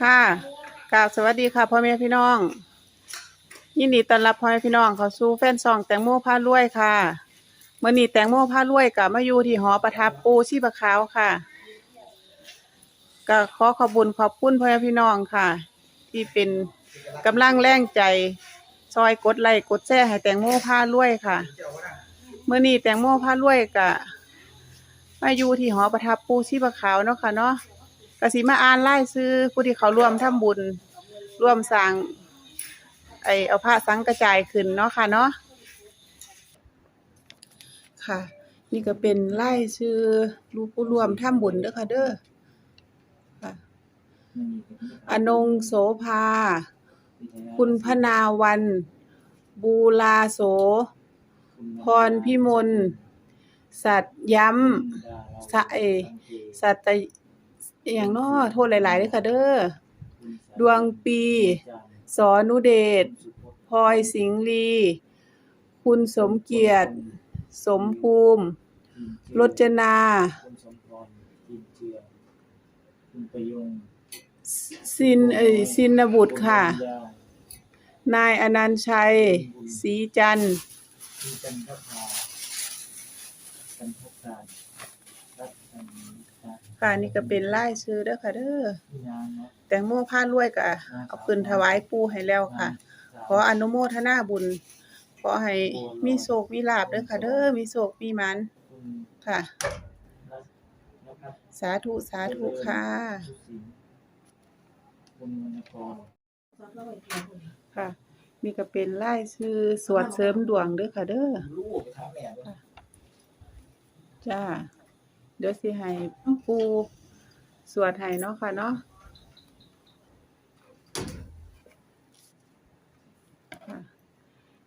ค่ะกราบสวัสดีค่ะพ่อแม่พี่น้อง ยินดีต้อนรับพ่อแม่พี่น้องเข้าสู่แฟนซองแตงโมพารวยค่ะเมื่อนี้แตงโมพารวยกับมาอยู่ที่หอประทับปูชีพขาวค่ะก็ขอขอบคุญขอบคุณพ่อแม่พี่น้องค่ะ ที่เป็นกำลังแรงใจ ซอยกดไลค์กดแชร์ให้แตงโมพารวยค่ะเมื่อนี้แตงโมพารวยกับมาอยู่ที่หอประทับปูชีพขาวเนาะค่ะเนาะ กสิมาอ่านไล่ซื้อผู้ที่เขาร่วมทำบุญร่วมสร้างไอเอาผ้าสังกระจายขึ้นเนาะค่ะเนาะค่ะ นี่ก็เป็นไล่ชื่อรูปผู้ร่วมทำบุญเด้อค่ะเด้อค่ะอนงโสภา คุณพนาวัน บูลาโส พรพิมล สัตย้ำสะเอสัตย อหย่างน้อโทษหลายๆเด้อค่ะเด้อดวงปีสอนุเดชพลอยสิงห์ลี คุณสมเกียรติ สมภูมิรจนา คุณสมพรกินเจือคุณประยงสินเอยสินบุตรค่ะณยานายอนันต์ชัยศรีจันทร์ คุณจันทภาจันทการรัตนการ ค่ะนี่ก็เป็นไล่ชื่อเด้อค่ะเด้อพี่นางเนาะแตงโมผ้ารวยก็เอาขึ้นถวายปู่ให้แล้วค่ะ ขออนุโมทนาบุญ ขอให้มีโชคมีลาภเด้อค่ะเด้อมีโชคมีหมันคุณค่ะรัตนะครับสาธุสาธุค่ะสุสิงห์คุณวรรณกรค่ะนี่ก็เป็นไล่ชื่อสวดเสริมดวงเด้อค่ะเด้อลูกถามแม่ด้วยจ้า เดี๋ยวสิให้ปูสวดให้เนาะค่ะเนาะ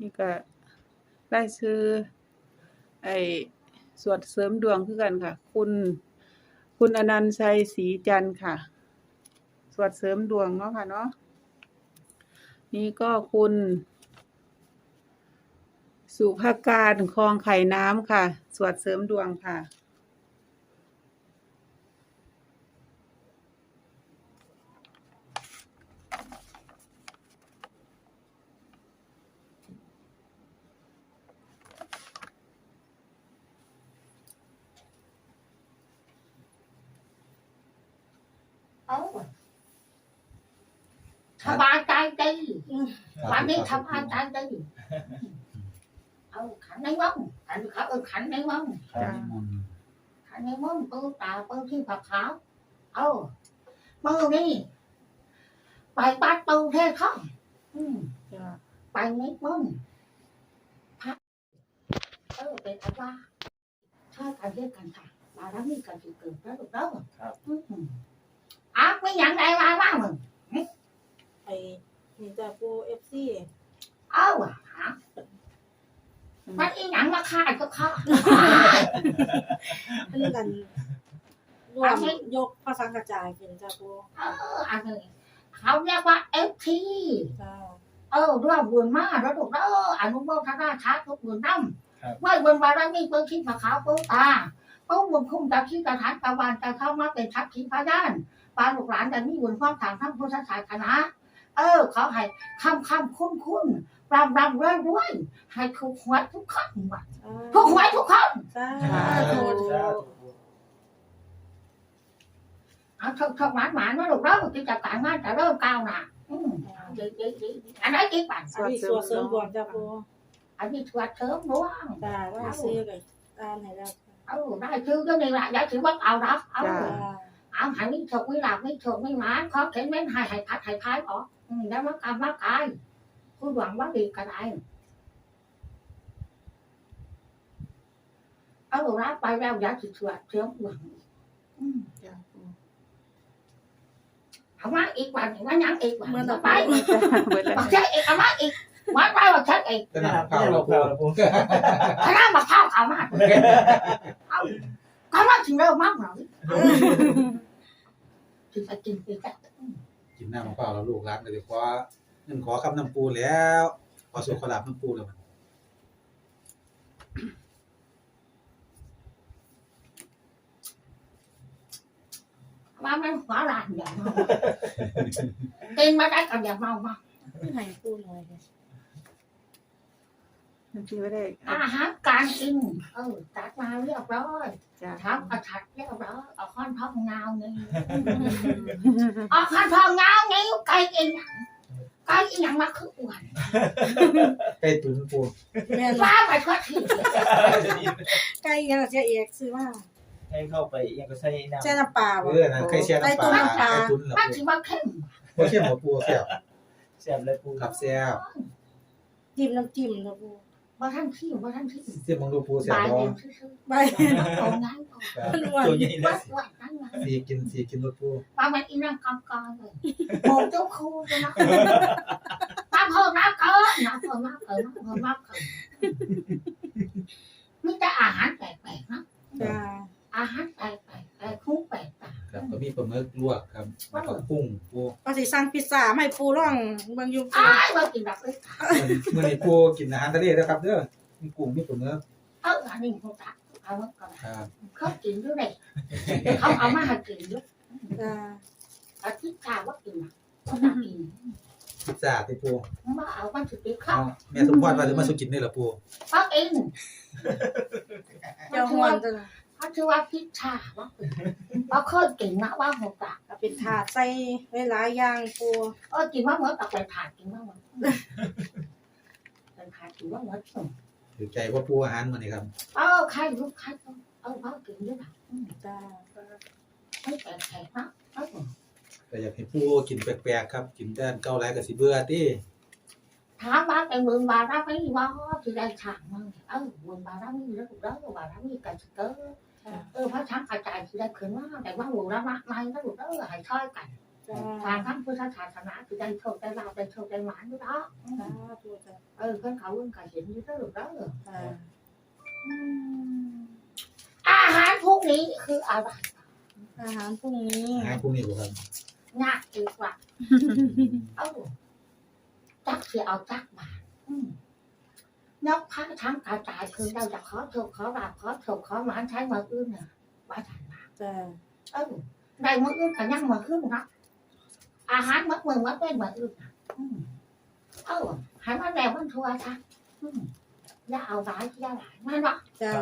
นี่ก็ไล่ชื่อไอ้สวดเสริมดวงคือกันค่ะ คุณ คุณอนันต์ชัยศรีจันทร์ค่ะ สวดเสริมดวงเนาะค่ะเนาะนี่ก็คุณ สุภาการคลองไข่น้ำค่ะ สวดเสริมดวงค่ะ เอาสบายใจดีวันนี้สบายใจดีเอาขันในว่องขันเขาเออขันในว่องจ้าขันในว่องปืนตาปืนที่ผักขาวเอามือนี่ไปปัดตูเทท่องอืมจ้าไปไม่ว่องพักเออเป็นอันว่าช่วยกันเรียกกันค่ะมาแล้วมีกันที่เกิดแล้วถูกต้องครับ อืมอะไม่อยังไงมาว่ามึงไอ้นี่จะปูเอฟซีเอาอะฮะมันอีหยังมาฆ่าก็ฆ่าเพื่อกันรวมยกภาษากระจายเป็นจ้าปูเอออันนี้เขาเรียกว่าเอฟทีจ้าเออด้วยบุญมากแล้วถูกแล้วอนุโมทนาชาทุกบุญน้ำไม่บุญบารมีเปิ้งคิดมาขาวปูตาปูบุญคุ้มจากที่กระถานตะวันจะเข้ามาเป็นทัพทีพยาน ปาลูกหลานแต่มีบุญความทางทั้งพุทธศาสนาเออ เขาให้คำคำคุ้นคุ้นรำรำเรื่อยเรื่อยให้ถูกหวยทุกคนว่ะถูกหวยทุกคนจ้าสาธุธุสาธุเอาเถอะเถอะหวานหวานมาลูกเริ่มกิจการงานจะเริ่มก้าวหน้าอืมดีดีดีอันไหนดีกว่าอันนี้ส่วนเสริมดวงจ้าปูอันนี้ชวดเสริมดวงจ้าว่าซื้อกับอ่านให้แล้วเอาได้ชื่อก็นี่แหละยายถือว่าเอารับเอาจ้าจ้าเอาหายไม่ถกไม่หลับไม่ถกไม่หมานขอเข็นเม้นหายหายพัดหายพายออกอืมแล้วมากรรมมากายผู้หวังว่าดีกันไดเอารับไปแล้วยายถือชวดเสริมดวงอืมจ้าเอามาอีกวันว่ายังอีกวันเมื่อต่อไปไปเบิดแล้วบักเช็คอีกเอามาอีกวันไปบักเช็คอีกก็น่าข้าวเราข้าวเราปูคณะมาเข้าเอามาเอาก็มาถึงเร็วมากหน่อย ถึงจะกินไปแค่กินน้ำมะพร้าวแล้วลูกรักเลยขอเงินขอคำน้ำปูแล้วขอสุขลาบน้ำปูแล้วมันเว่ามันหัวหลานอย่าเมากินมาได้กับอย่าเมามาให้ปูหน่อยเลย มันสิบ่ได้อาหารการกิน เออจัดมาเรียบร้อยจ้ะทำกระชัดเรียบร้อยเอาข้อนทองเงานี่เอาข้อนทองเงานี่ไก่กินหยังไก่กินหยังมาคืออ้วนไก่ตุ๋นปูแม่นฟ้าไปทั่วที่ใกล้ยังเสียเอกซื้อว่าให้เข้าไปยังก็ใส่น้ำเจ้าน้ำปลาเอบ่อนะไก่เชียน้ำปลาไก่ตุ๋นน้ำปลาไก่ตุ๋นเหรอมันปูถือว่าเข้มบ่เข้มบ่ปูแซ่บแซ่บเลยปูครับแซ่บจิ้มน้ำจิ้มนะปู ว่าท่านขี้ว่าท่านขี้เสียบมังดูปูแซ่บบายบ่เดียวซื่อไปๆเอางั้นเอาครับตัวใหญ่เลว่ายว่านั่นว่าสีกินสีกินรสปูว่ามันอีนั่งกำกองเลยโมเจ้าครูจะนะน้ำเพิ่มน้ำเกินน้ำเพิ่มน้ำเกินน้ำเพิ่มน้ำเกินมีแต่อาหารแปลกๆนะ จ้า อาหารแปลกๆแต่คุ้งแปลก ครับก็ มีปลาหมึกลวกครับแล้วก็กุ้งปูก็สิสั่งพิซซ่าให้ปูร่องเบางอยู่ๆอ้ายเรากินแบบนี้มื้อนี้ปูกินอาหารทะเลเด้อครับเด้อมีกุ้งมีปลาหมึกเอออันนี้เขาตักเอาไว้ก่อนครับเขากินด้วยเลยเขาเอามาให้กินด้วยจ้าอาทิตย์กาว่ากินอะเขาตักกินพิซซ่าที่ปูมาเอามันสุดที่เอาเขาแม่สมพรว่าจะมาสุกินได้เหรอปูเขาเองเจ้าหวนจ้ะ เขาชื่อว่าพิชชาว่าเขาเคยกินนะว่าหัวตาก็เป็นถาดใส่หลายๆอย่างปูเออกินว่าเหมือนตักไปผ่านกินว่าเหมือนเป็นผ่านกินว่าเหมือนส่งถือใจว่าปูอาหารมื้อนี้ครับ เออใครลูกใครต้องเออเขากินด้วยนะจ้าไม่แปลกๆนะเออก็อยากให้ปูกินแปลกๆครับ กินแต่เก่าหลายก็สิเบื่อติถามว่าเป็นเมืองบาราไม่ว่าที่ได้ฉากมึงเออเมืองบาราไม่รู้แล้วบาราไม่กันสเตอร์ เออพระช้างกระจายที่ได้ขึ้นว่าแต่ว่าหมู่ละมากมายแล้วหมู่เออให้ช่วยกันจ้าทางทั้งพุทธศาสนาคือได้โชคได้ลาภได้โชคได้หมานด้วยเนาะจ้าปูจ้าเออเพื่อนเขาเพื่อนเขาเห็นอยู่แล้วหรือเปล่าจ้าอาหารพวกนี้คืออะไรอาหารพรุ่งนี้อาหารพวกนี้บ่ครับยากดีกว่าเอ้าจักที่เอาจักมาอืม นกพระช้างกระจายคือเราจะขอโชคขอลาภขอโชคขอหมานใช้มืออื่นเนี่ยว่าฉันมาจ้าเออได้มืออื่นกันยังมือขึ้นนะอาหารมือมือมือเป็นมืออื่นนะอืมเออใหายมาแล้วมันทัวร์ค่ะอืมอย่าเอาร้ายอย่าหลายไม่หรอกจ้า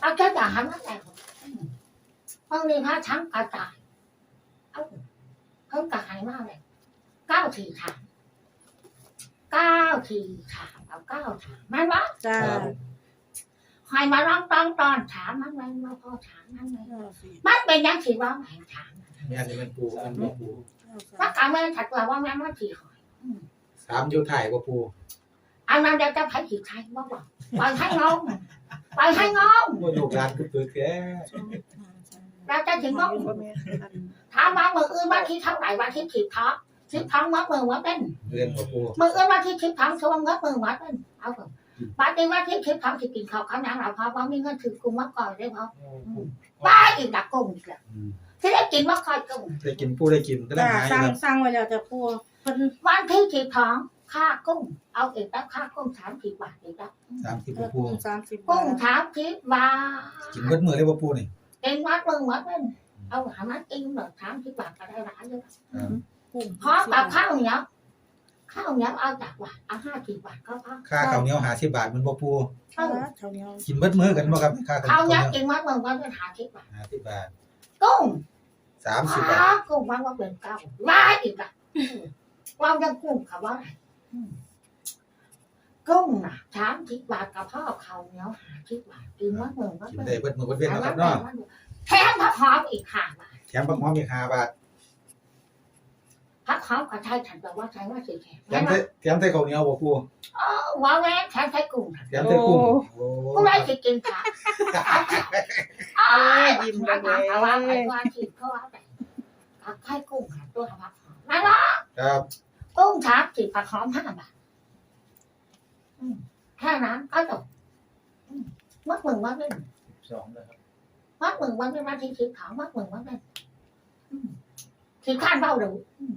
เอาแค่อย่าหันมาแล้วอืมห้องนี้พระช้างกระจายเออเพิ่มกระหายมากเลยเก้าทีถามเก้าทีถาม เอาเก้าถามไม่หรอกจ้าใครมาร้องต้องตอนถามมันไม่มาพอถามมันไม่มันเป็นยังสิว่าแหงถามแม่นี่มันปูมันบ่ปูถ้าการเมืองถัดว่าว่าแม่มาทีหอยสามอยู่ถ่ายบ่ปูอันนั้นเดี๋ยวจะให้ขีดใครว่าบอกไปให้งงไปให้งงโอ้ยลูกหลานคือปึกแท้เราจะถึงงงบ่แม่นอันถามว่ามืออื่นวันที่เท่าไหร่วันที่สิบท้อสิ บท้องมัดมือวัดเป็นเรียนบ่ปูมืออื่นวันที่สิบท้องช่วงมัดมือวัดเป็นเอาเถอะบัดนี้วันที่สิบท้องสิกินข้าวข้าวหนังเราพอว่ามีเงินถือกุ้งมาก่อนได้พอป้าอีกดักกุ้งอีกแล้วอืมที่ได้กินมาก่อนกุ้งได้กินปูได้กินก็ได้จ้าหายอสั่ยู่ครับงสั่งไว้แล้วจ้าปูเพิ่นวันที่สิบท้องค่ากุ้งเอาอีกแล้วค่ากุ้งสามสิบบาทอีกแล้วสามสิบเพิ่บ่นปูสามสิบกุ้บางทสามสิบบาทกินเบิดมื้อเลยบ่ปูนี่เป็นวัดมึงวัดเป็นเอาหามัดอิงแบบสามสิบบาทก็ได้หลายเลยครับ กุ้งพร้อมกับข้าวเหนียวข้าวเหนียวเอาจากบาทเอาห้าสิบบาทก็พอค่าข้าวเหนียว50บาทมันบ่ปูเออเท่านี้กินเบิดมื้อกันบ่ครับค่าข้าวข้าวเหเหนีนียยววกินวัดมึงวัดเป็นหาสิบบาท50บาทกุ้ง30บาท อ้าวกุ้งวัดว่าเป็นเก้าร้ายอีกอะว่ายังกุ้งค่ะว่าอะไรอืมกุ้งน่ะสามสิบบาทกับพ่อข้าวเหนียวหาสิบบาทกินวัดมึงวัดกินเป็นได้เบิดมื้อเบิดเว้นเอาเนาะควัรัดบไปเนาะวัดดูแถมผักหอมอีกค่ะบาทแถมบักหอมอีก5บาท ผักหอมกับไทยฉันแปลว่าใช้ว่าสีแขกแถมใส่แถมใส่ข้าวเหนียวบ่ปูเออว่าแม่แถมใช้กุ้งค่ะแถมใส่กุ้งโอ้ผู้ใดสิกินค่ะอ้ายยิ้มเลยแต่ว่าไอ้ว่าที่เขาว่าแต่ผักไข่กุ้งค่ะตัวผักหอมนั่นเนาะครับกุ้งสามสิบผักหอมห้าบาทอืมแค่นั้นก็จบอืมมัดมึงมัดเป็นสองเลยครับมัดมึงมัดเป็นมาที่สิบขาวมัดมึงมัดเป็นอืมสิข้านเบ้าดูอืม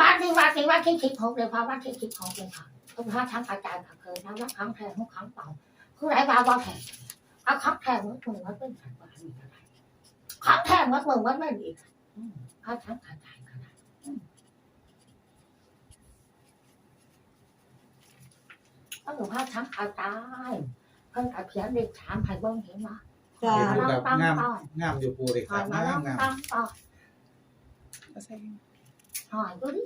บ้านที่ว่าที่ว่าที่สิบหกเลยพอว่าที่สิบหกเลยค่ะต้องพาทั้งกระจายค่ะเคยทั้งว่าครั้งแทนทุกครั้งเปล่าคือไรบ้าว่าแทนเอาครั้งแทนมัดมึงมัดเป็นสัตว์ว่ามีอะไรครั้งแท่งวัดเมืองวัดแม่นอีกอืมพระทั้งขาดใจขนาดอืมก็คือพระทั้งขาดใจเพิ่นกับเพียงเด็กถามไผ่เบิ่งเห็นไหมจ้าเห็นอยู่ครับตั้งงามต้อนงามอยู่ปูเลยคหอรัยบมาแล้วงามงาม หอยก็ดิ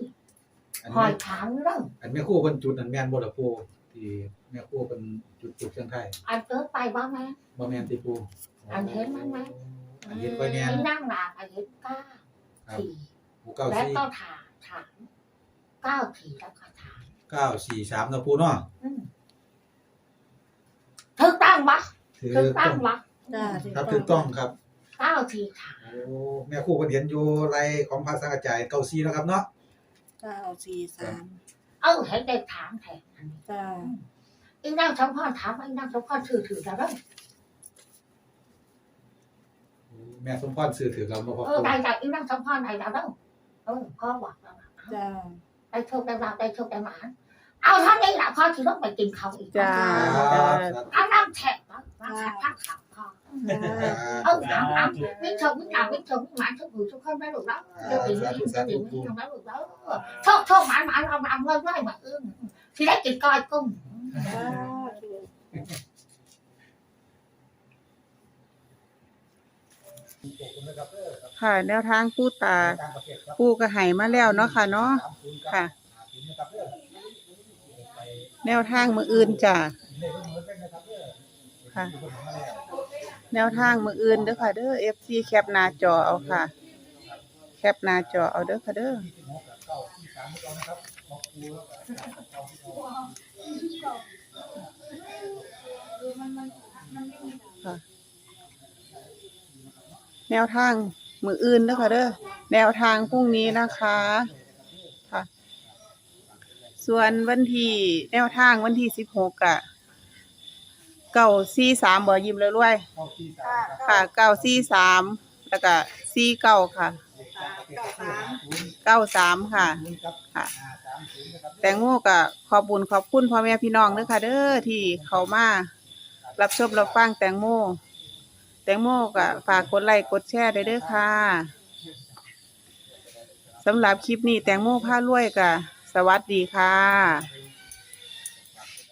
อันหอนี้ยถามเรื่องอันแม่ครู่เพิ่นจุดอันแม่นบ่ล่ะปูที่แม่ครู่เพิ่นจุดจุดเครื่องไทยอันเกิดไปบ้างไหม บ่แม่นที่ปูอันเห็นมันไหม อันเห็นไว้แม่นไอ้นั่งหนาไอ้เห็นเก้าครับสี่ปูเก้าและสี่ก็ถามถามเก้าสี่แล้วก็ถามเก้าสี่สามนะปูเนาะอืมถูกต้องปะถือถูกต้ต้อองงปะจ้าครับถูกต้องครับเก้าสี่ถามโอ้แม่ครู่เพิ่นเห็นอยู่ไรของพระสังฆจายเก้าสี่แล้วครับเนาะเก้าสี่สามเออเห็นได้ถามแทนอันนี้จ้าอีนั่งสมพรถามไอ้นั่งสมพรถือถือแล้วเด้อแม่สมพรซื้อถือเราบ่พอเอปูอได้ได้อีนั่งสมพรได้แล้วเด้อเออพ่อบอกแล้วนะจ้าได้โชคได้ลาบได้โชคได้หมานเอาเท่านี้แหละพ่อที่ต้องไปกินเขาวอีกจ้าครับเอาน้ำแฉะนะน้ำแฉะข้างขับพ่อจ้าเออน้ำน้ำวิชมวิจารวิชมวิหมานทุกผู้ทุกคนไม่หลุดแล้วเดี๋ยวปีนี้เดี๋ยวปีนี้ยังไม่หลุดแล้วโชคโชคหมานหมานเอาน้ำเงินไว้มาอึ้งที่ได้กินก้อยกุ้งจ้าค่ะ แนวทางปูตาปูก็ให้มาแล้วเนาะค่ะเนาะค่ะ แนวทางมืออื่นจ้ะค่ะ แนวทางมืออื่นเด้อค่ะเด้อ FC แคปหน้าจอเอาค่ะ แคปหน้าจอเอาเด้อค่ะเด้อค่ะแนวทางมืออื่นเด้อค่ะเด้อ แนวทางพรุ่งนี้นะคะค่ะ ส่วนวันที่แนวทางวันที่สิบหกอะ เก้าสี่สามบ่ยิ้มเลยรวยๆค่ะเก้าสี่สามแล้วก็สี่เก้าค่ะเก้าสามค่ะค่ะแตงโมก็ขอบบุญขอบคุณพ่อแม่พี่น้องเด้อค่ะเด้อที่เขามารับชมรับฟังแตงโม แตงโมก็ฝากกดไลค์กดแชร์ด้วยเด้อค่ะสำหรับคลิปนี้แตงโมพารวยก็สวัสดีค่ะ